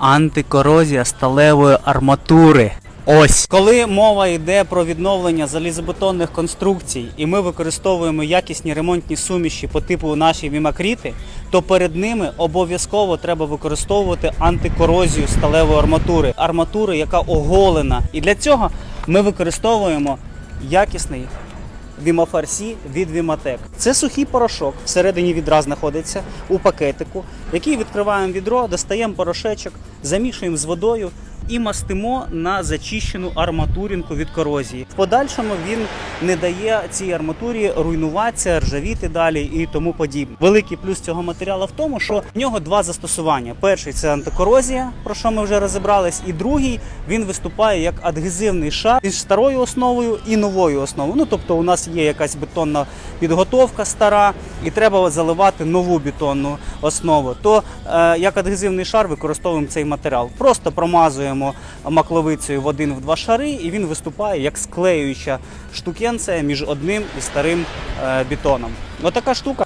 антикорозія сталевої арматури. Ось коли мова йде про відновлення залізобетонних конструкцій, і ми використовуємо якісні ремонтні суміші по типу наші вімакріти, то перед ними обов'язково треба використовувати антикорозію сталевої арматури, арматури, яка оголена. І для цього ми використовуємо якісний Вімафарсі від Віматек. Це сухий порошок. Всередині відра знаходиться у пакетику, який відкриваємо відро, достаємо порошечок, замішуємо з водою і мастимо на зачищену арматурінку від корозії. В подальшому він не дає цій арматурі руйнуватися, ржавіти далі і тому подібне. Великий плюс цього матеріалу в тому, що в нього два застосування: перший це антикорозія, про що ми вже розібрались, і другий він виступає як адгезивний шар між старою основою і новою основою. Ну тобто, у нас є якась бетонна підготовка стара, і треба заливати нову бетонну основу. То е, як адгезивний шар використовуємо цей матеріал. Просто промазуємо макловицею в один в два шари, і він виступає як склеююча штукенція між одним і старим е, бетоном. Отака штука.